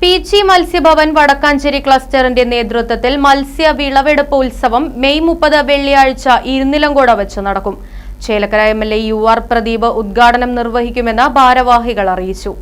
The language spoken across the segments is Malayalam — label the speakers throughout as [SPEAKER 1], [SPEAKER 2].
[SPEAKER 1] Peechi Matsyabhavan Vadakkanchery ക്ലസ്റ്ററിന്റെ നേതൃത്വത്തിൽ മത്സ്യ വിളവെടുപ്പ് ഉത്സവം മെയ് മുപ്പത് വെള്ളിയാഴ്ച ഇരുന്നിലങ്കോട വെച്ച് നടക്കും. Chelakkara M L A U R Pradeep ഉദ്ഘാടനം നിർവഹിക്കുമെന്ന് ഭാരവാഹികൾ അറിയിച്ചു.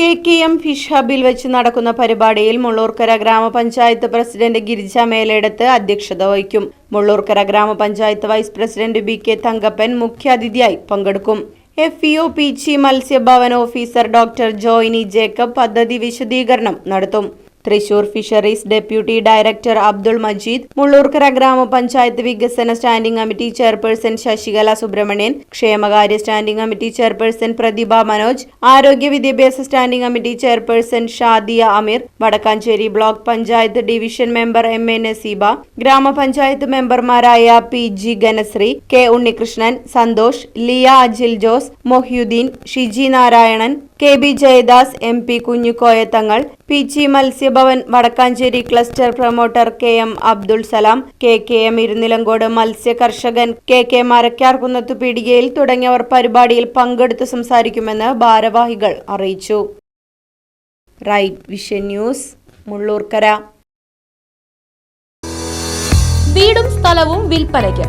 [SPEAKER 2] കെ കെ എം ഫിഷ് ഹബിൽ വെച്ച് നടക്കുന്ന പരിപാടിയിൽ മുള്ളൂർക്കര ഗ്രാമപഞ്ചായത്ത് പ്രസിഡന്റ് ഗിരിജ മേലെടുത്ത് അധ്യക്ഷത വഹിക്കും. Mullurkara Gramapanchayat vice president B K Thankappan മുഖ്യാതിഥിയായി പങ്കെടുക്കും. F EO Peechi Matsyabhavan officer doctor Joini Jacob പദ്ധതി വിശദീകരണം നടത്തും. Thrissur fisheries deputy director Abdul Majeed Mullurkara Gramapanchayat വികസന standing committee chairperson Sasikala Subramanian ക്ഷേമകാര്യ standing committee chairperson Prathibha Manoj ആരോഗ്യ വിദ്യാഭ്യാസ standing committee chairperson Shadiya Ameer Vadakkanchery block panchayat division member M A Naseeba Gramapanchayat മെമ്പർമാരായ P G Ganasree K Unnikrishnan Santhosh Liya Ajil Jose Mohiyudheen Shiji Narayanan K B Jayadas M P Kunjukoyathangal P G Matsyabhavan Vadakkanchery cluster promoter K M Abdul Salam K K M Irunilamkode മത്സ്യ കർഷകൻ കെ കെ മരക്കാർകുന്നത്ത് പീടികയിൽ തുടങ്ങിയവർ പരിപാടിയിൽ പങ്കെടുത്ത് സംസാരിക്കുമെന്ന് ഭാരവാഹികൾ അറിയിച്ചു. Right vision news Mullurkara.
[SPEAKER 1] വീടും സ്ഥലവും വിൽപ്പനയ്ക്ക്.